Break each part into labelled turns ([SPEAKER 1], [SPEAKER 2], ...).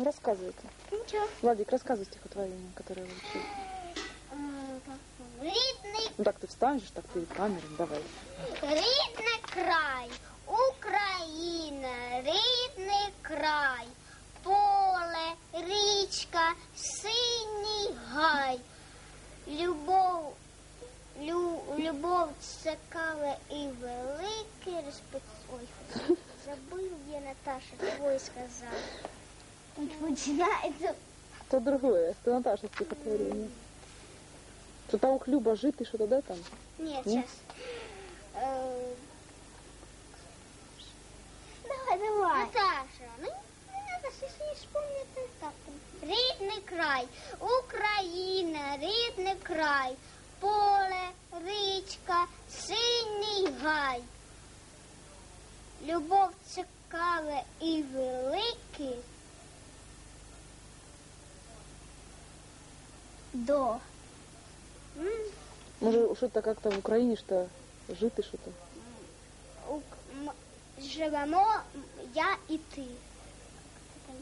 [SPEAKER 1] Ну, рассказывай-ка.
[SPEAKER 2] Нічого.
[SPEAKER 1] Владик, рассказывай стихотворение, которое выучил.
[SPEAKER 2] Рідний,
[SPEAKER 1] Ну так ты встанешь, так перед камерой, давай.
[SPEAKER 2] рідний край, Україна, рідний край, поле, річка, синій гай. Любов, лю, любов цікаве і велике респект. Ой, забив я Наташа, твой сказав. Починається.
[SPEAKER 1] То другое, это Наташа стихотворение. Что-то у хлюба житый, что-то да там?
[SPEAKER 2] Нет,
[SPEAKER 1] Ні?
[SPEAKER 2] сейчас. Давай, давай. Наташа, ну не надо, если не как там. Рідний край, Україна, рідний край, поле, річка, синій гай. Любов цікаве і велике. До. М?
[SPEAKER 1] Может, что-то как-то в Украине, что житый что-то.
[SPEAKER 2] Живемо я і ти.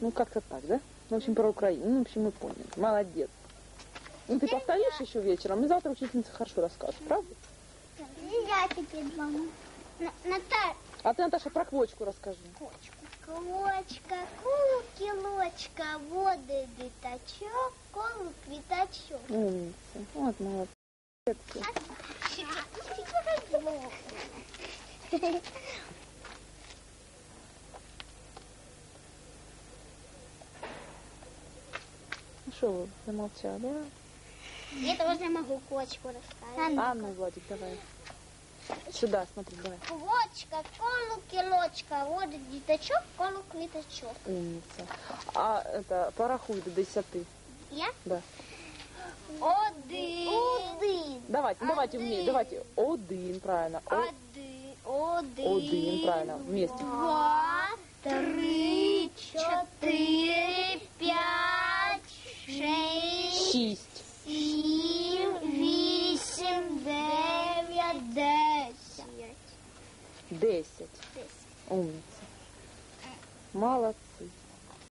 [SPEAKER 1] Ну, как-то так, да? Ну, в общем, про Украину. Ну, в общем, мы поняли. Молодец. Ну, ты повторишь еще вечером, и завтра учительница хорошо расскажет, правда?
[SPEAKER 2] Я теперь мама. Наташа,
[SPEAKER 1] А ты, Наташа, про квочку расскажи.
[SPEAKER 2] кочка. Квочка, кукілочка, води дитачок, колу квітачок.
[SPEAKER 1] Умница. Вот, молодец. Ну, что вы, замолчали, да?
[SPEAKER 2] Я тоже могу кочку рассказать.
[SPEAKER 1] Анна, Владик, давай. Сюда, смотри, давай.
[SPEAKER 2] Квочка, колу кілочка, води дітачок, колу квітачок.
[SPEAKER 1] Умница. А это, порахуй до десяти.
[SPEAKER 2] Я?
[SPEAKER 1] Да.
[SPEAKER 2] Один. Один.
[SPEAKER 1] Давайте, ну, давайте
[SPEAKER 2] Один.
[SPEAKER 1] вместе, давайте. Один, правильно. О-
[SPEAKER 2] Один. Один.
[SPEAKER 1] Один, правильно, вместе.
[SPEAKER 2] Два, три, чотири, п'ять, шість,
[SPEAKER 1] Шесть. Десять. Умница. Молодцы.